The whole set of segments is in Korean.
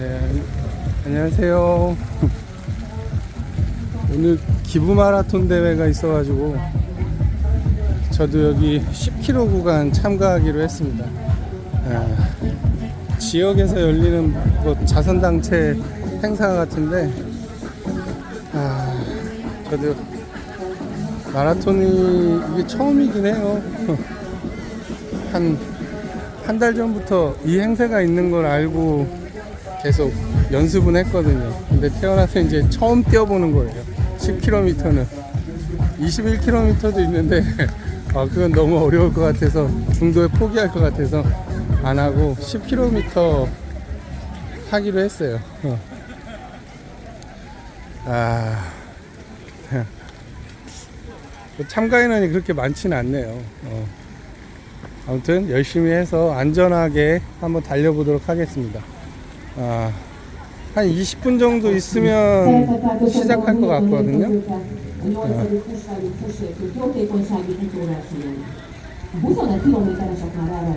네, 안녕하세요. 오늘 기부 마라톤 대회가 있어가지고 저도 여기 10km 구간 참가하기로 했습니다. 아, 지역에서 열리는 뭐 자선단체 행사 같은데 아, 저도 마라톤이 이게 처음이긴 해요. 한 한 달 전부터 이 행사가 있는 걸 알고 계속 연습은 했거든요. 근데 태어나서 이제 처음 뛰어보는 거예요. 10km는 21km도 있는데 아, 그건 너무 어려울 것 같아서 중도에 포기할 것 같아서 안 하고 10km 하기로 했어요. 어. 아 참가 인원이 그렇게 많지는 않네요. 어. 아무튼 열심히 해서 안전하게 한번 달려보도록 하겠습니다. 아, 한 20분 정도 있으면 시작할 것 같거든요.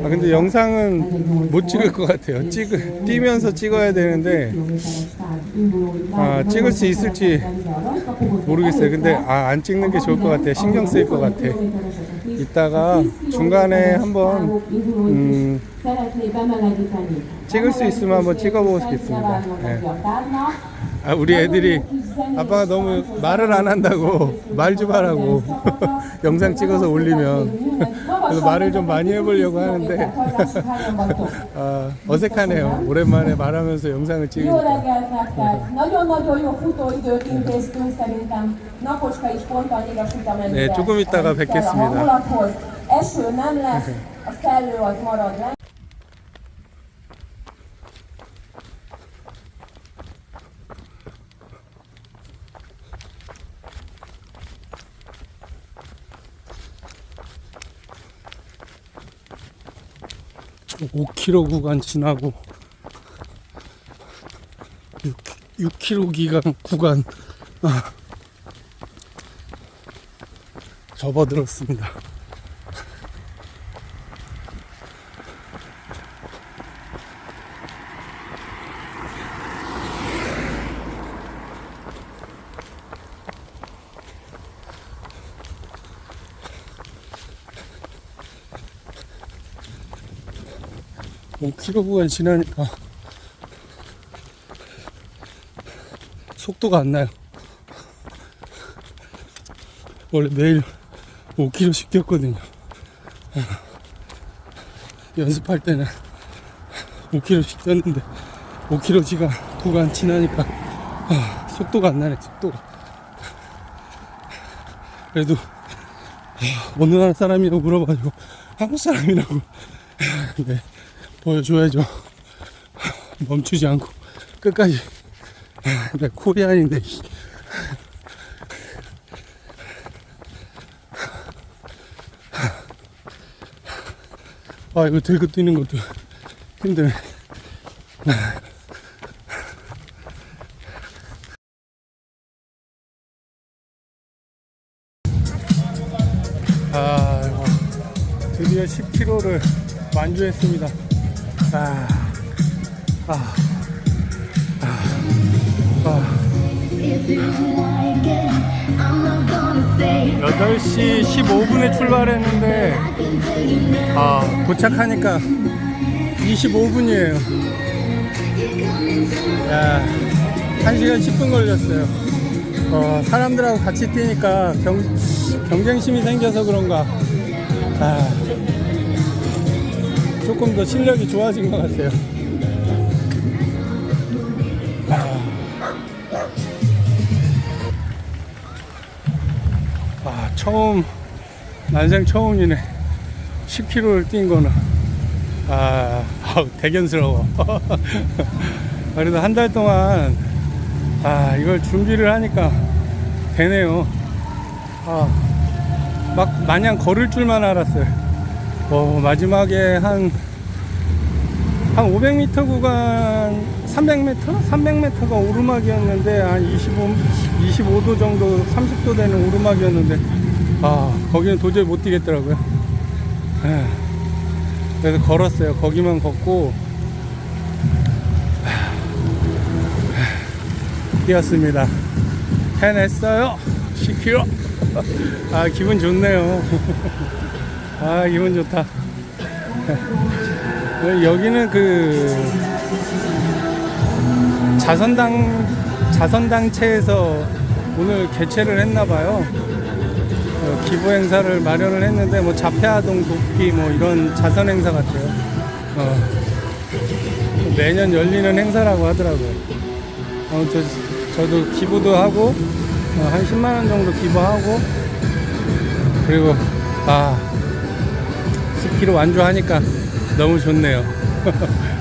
아, 근데 영상은 못 찍을 것 같아요. 찍, 뛰면서 찍어야 되는데, 아, 찍을 수 있을지 모르겠어요. 근데, 아, 안 찍는 게 좋을 것 같아요. 신경 쓰일 것 같아. 이따가 중간에 한번, 음, 찍을 수 있으면 한번 찍어보겠습니다. 네. 아, 우리 애들이 아빠가 너무 말을 안 한다고 말 좀 하라고 영상 찍어서 올리면 그래서 말을 좀 많이 해보려고 하는데 아, 어색하네요. 오랜만에 말하면서 영상을 찍으니까. amennyire 네, 조금 있다가 뵙겠습니다. 5km 구간 지나고 6, 6km 기간 구간 아, 접어들었습니다. 5km 구간 지나니까 속도가 안 나요. 원래 매일 5km씩 뛰었거든요. 연습할 때는 5km씩 뛰었는데 5km지가 구간 지나니까 아, 속도가 안 나네 속도가. 그래도 아, 어느 나라 사람이라고 물어봐가지고 한국 사람이라고 네, 보여줘야죠. 멈추지 않고 끝까지. 나 코리안인데. 이. 아 이거 들고 뛰는 것도 힘드네. 아 드디어 10km를 완주했습니다. 아, 아, 아, 아. 8시 15분에 출발했는데 아, 도착하니까 25분이에요. 야, 1시간 10분 걸렸어요. 어, 사람들하고 같이 뛰니까 경, 경쟁심이 생겨서 그런가. 아, 조금 더 실력이 좋아진 것 같아요. 아, 처음, 난생 처음이네. 10km를 뛴 거는. 아, 아우, 대견스러워. 그래도 한 달 동안, 아, 이걸 준비를 하니까 되네요. 아, 막 마냥 걸을 줄만 알았어요. 어, 마지막에 한, 한 500m 구간, 300m? 300m가 오르막이었는데, 한 25, 25도 정도, 30도 되는 오르막이었는데, 아, 거기는 도저히 못 뛰겠더라고요. 에, 그래서 걸었어요. 거기만 걷고, 뛰었습니다. 해냈어요. 10km. 아, 기분 좋네요. 아, 기분 좋다. 여기는 그 자선당 자선당체에서 오늘 개최를 했나봐요. 어, 기부 행사를 마련을 했는데 뭐 자폐아동 돕기 뭐 이런 자선 행사 같아요. 어, 매년 열리는 행사라고 하더라고요. 어, 저, 저도 기부도 하고 어, 한 10만 원 정도 기부하고 그리고 아 10kg 완주하니까 너무 좋네요.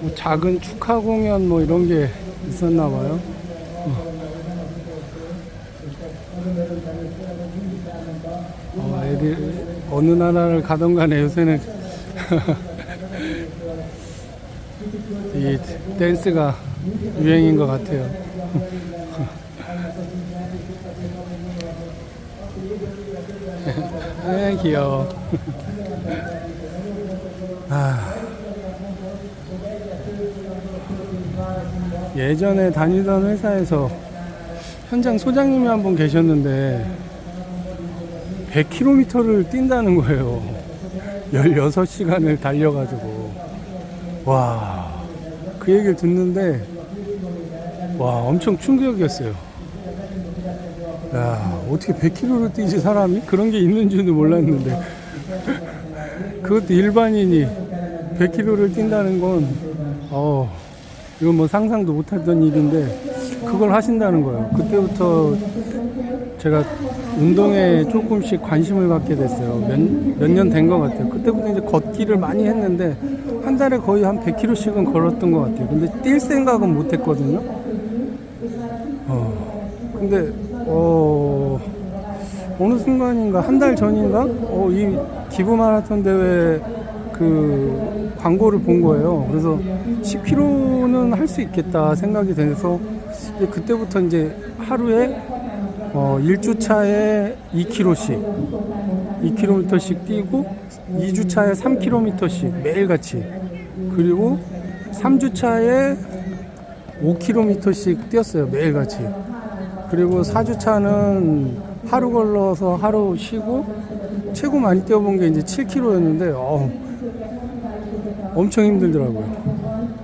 뭐 작은 축하 공연 뭐 이런 게 있었나 봐요. 어, 애들 어느 나라를 가던 간에 요새는 이 댄스가 유행인 것 같아요. 아, 귀여워. 아. 예전에 다니던 회사에서 현장 소장님이 한 분 계셨는데 100km를 뛴다는 거예요. 16시간을 달려가지고. 와, 그 얘기를 듣는데, 와, 엄청 충격이었어요. 야, 어떻게 100km를 뛰지, 사람이? 그런 게 있는 줄도 몰랐는데. 그것도 일반인이 100km를 뛴다는 건, 어, 이건 뭐 상상도 못했던 일인데, 그걸 하신다는 거예요. 그때부터 제가 운동에 조금씩 관심을 갖게 됐어요. 몇, 몇년 된 것 같아요. 그때부터 이제 걷기를 많이 했는데, 한 달에 거의 한 100km씩은 걸었던 것 같아요. 근데 뛸 생각은 못 했거든요. 어, 근데, 어, 어느 순간인가, 한 달 전인가, 어, 이 기부 마라톤 대회 그 광고를 본 거예요. 그래서 10km는 할 수 있겠다 생각이 돼서 그때부터 이제 하루에 어, 1주차에 2km씩, 2km씩 뛰고 2주차에 3km씩 매일같이 그리고 3주차에 5km씩 뛰었어요. 매일같이. 그리고 4주차는 하루 걸러서 하루 쉬고 최고 많이 뛰어본 게 이제 7km였는데 어, 엄청 힘들더라고요.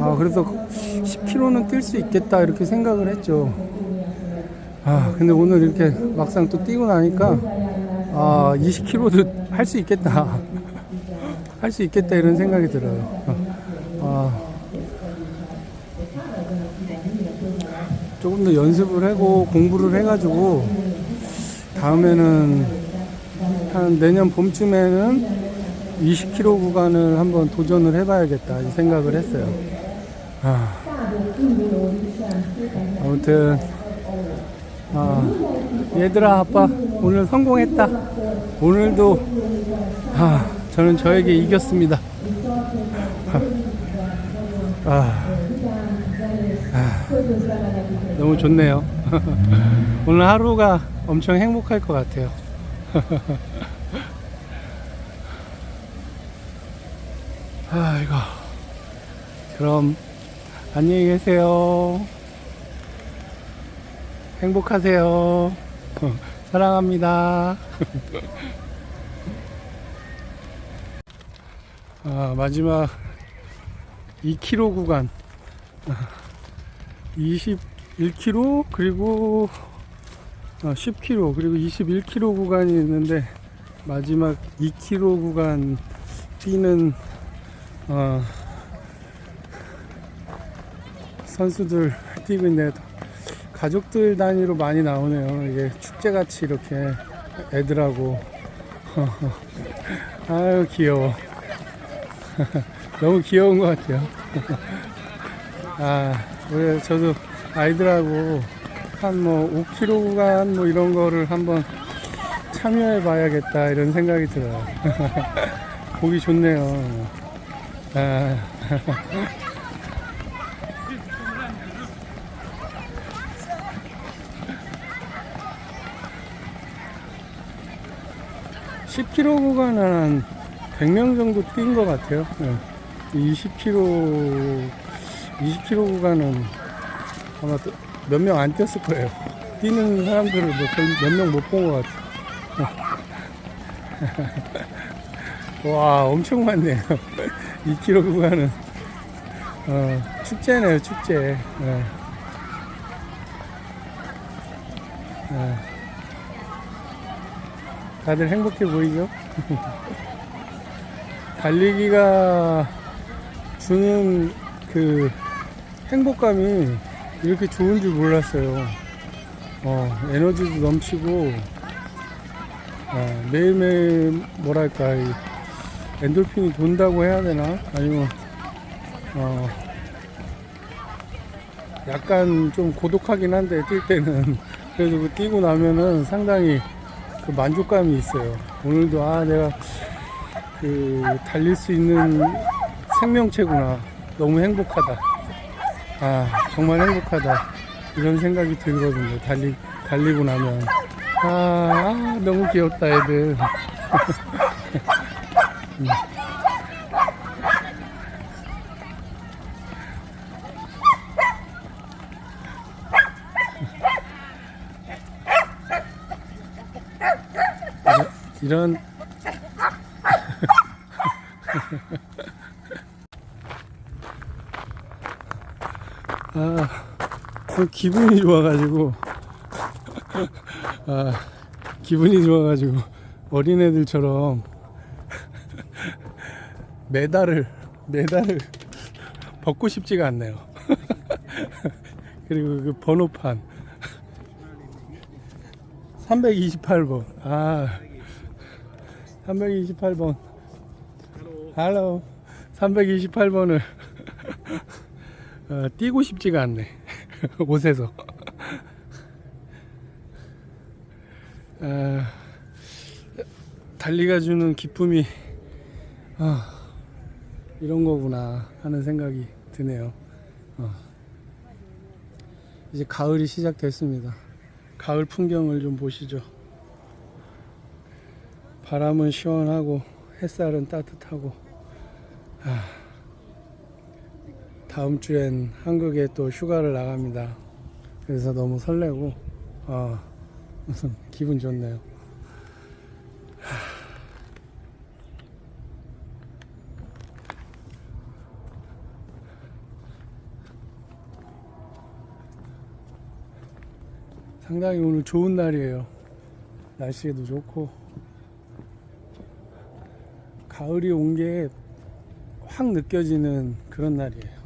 아, 그래서 10km는 뛸 수 있겠다 이렇게 생각을 했죠. 아, 근데 오늘 이렇게 막상 또 뛰고 나니까 아, 20km도 할 수 있겠다. 할 수 있겠다 이런 생각이 들어요. 아, 조금 더 연습을 하고 공부를 해가지고 다음에는 한 내년 봄쯤에는 20km 구간을 한번 도전을 해봐야겠다 이 생각을 했어요. 아, 아무튼 아, 얘들아 아빠 오늘 성공했다. 오늘도 아, 저는 저에게 이겼습니다. 아, 아, 너무 좋네요. 오늘 하루가 엄청 행복할 것 같아요. 아이고. 그럼 안녕히 계세요. 행복하세요. 사랑합니다. 아, 마지막 2km 구간. 21km 그리고 어, 10km 그리고 21km 구간이 있는데 마지막 2km 구간 뛰는 어, 선수들 뛰고 있네요. 가족들 단위로 많이 나오네요. 이게 축제같이 이렇게 애들하고 아유 귀여워. 너무 귀여운 것 같아요. 아, 왜 저도 아이들하고 한 뭐 5km 구간 뭐 이런 거를 한번 참여해 봐야겠다 이런 생각이 들어요. 보기 좋네요. 아, 10km 구간은 한 100명 정도 뛴 것 같아요. 20km, 20km 구간은 아마 몇 명 안 뛰었을 거예요. 뛰는 사람들을 뭐몇명 못 본 것 같아요. 와, 엄청 많네요. 2km 구간은. 어, 축제네요, 축제. 네. 네. 다들 행복해 보이죠? 달리기가 주는 그 행복감이 이렇게 좋은 줄 몰랐어요. 어, 에너지도 넘치고, 어, 매일매일 뭐랄까, 이 엔돌핀이 돈다고 해야 되나? 아니면, 어, 약간 좀 고독하긴 한데, 뛸 때는. 그래도 그 뛰고 나면은 상당히 그 만족감이 있어요. 오늘도 아 내가 그 달릴 수 있는 생명체구나. 너무 행복하다. 아 정말 행복하다. 이런 생각이 들거든요. 달리 달리고 나면 아, 아, 너무 귀엽다 애들. 음. 이런 아좀 기분이 좋아가지고 아 기분이 좋아가지고 어린애들처럼 메달을 메달을 벗고 싶지가 않네요 그리고 그 번호판 328번 아 328번. 할로. 328번을 어, 뛰고 싶지가 않네. 옷에서. 아, 달리가 주는 기쁨이 아, 이런 거구나 하는 생각이 드네요. 어. 이제 가을이 시작됐습니다. 가을 풍경을 좀 보시죠. 바람은 시원하고 햇살은 따뜻하고 아, 다음 주엔 한국에 또 휴가를 나갑니다. 그래서 너무 설레고 아, 무슨 기분 좋네요. 상당히 오늘 좋은 날이에요. 날씨도 좋고 가을이 온 게 확 느껴지는 그런 날이에요.